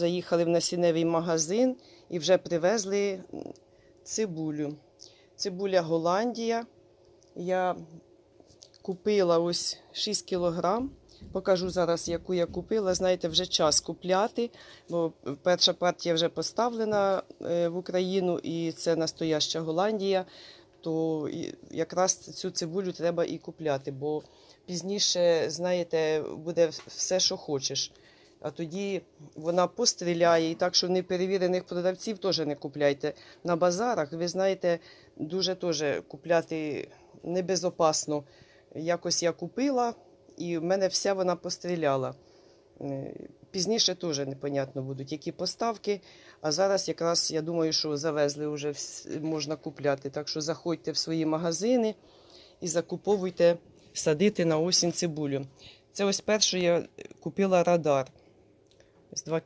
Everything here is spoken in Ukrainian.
заїхали в насінневий магазин і вже привезли цибулю. Цибуля Голландія. Я купила ось 6 кілограм. Покажу зараз, яку я купила. Знаєте, вже час купляти, бо перша партія вже поставлена е, в Україну, і це настояща Голландія. То якраз цю цибулю треба і купляти, бо пізніше, знаєте, буде все, що хочеш. А тоді вона постріляє, і так що неперевірених продавців теж не купляйте. На базарах, ви знаєте, дуже теж купляти небезопасно. Якось я купила, і в мене вся вона постріляла. Е, Пізніше теж непонятно будуть, які поставки. А зараз якраз я думаю, що завезли вже можна купляти. Так що заходьте в свої магазини і закуповуйте, садити на осінь цибулю. Це ось першу я купила радар. Ось 2